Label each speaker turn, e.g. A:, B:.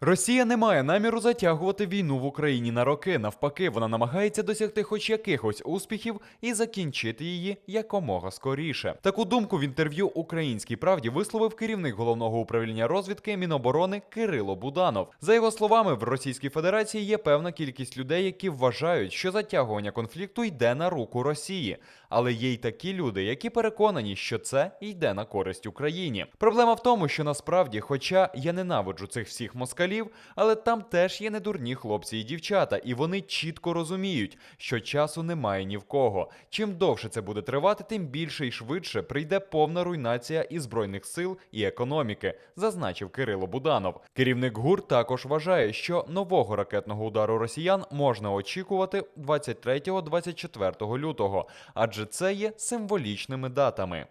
A: Росія не має наміру затягувати війну в Україні на роки. Навпаки, вона намагається досягти хоч якихось успіхів і закінчити її якомога скоріше. Таку думку в інтерв'ю Українській правді висловив керівник головного управління розвідки Міноборони Кирило Буданов. За його словами, в Російській Федерації є певна кількість людей, які вважають, що затягування конфлікту йде на руку Росії. Але є й такі люди, які переконані, що це йде на користь Україні. Проблема в тому, що насправді, хоча я ненавиджу цих всіх москалів, але там теж є недурні хлопці і дівчата, і вони чітко розуміють, що часу немає ні в кого. Чим довше це буде тривати, тим більше і швидше прийде повна руйнація і збройних сил і економіки, зазначив Кирило Буданов. Керівник ГУР також вважає, що нового ракетного удару росіян можна очікувати 23-24 лютого, адже це є символічними датами.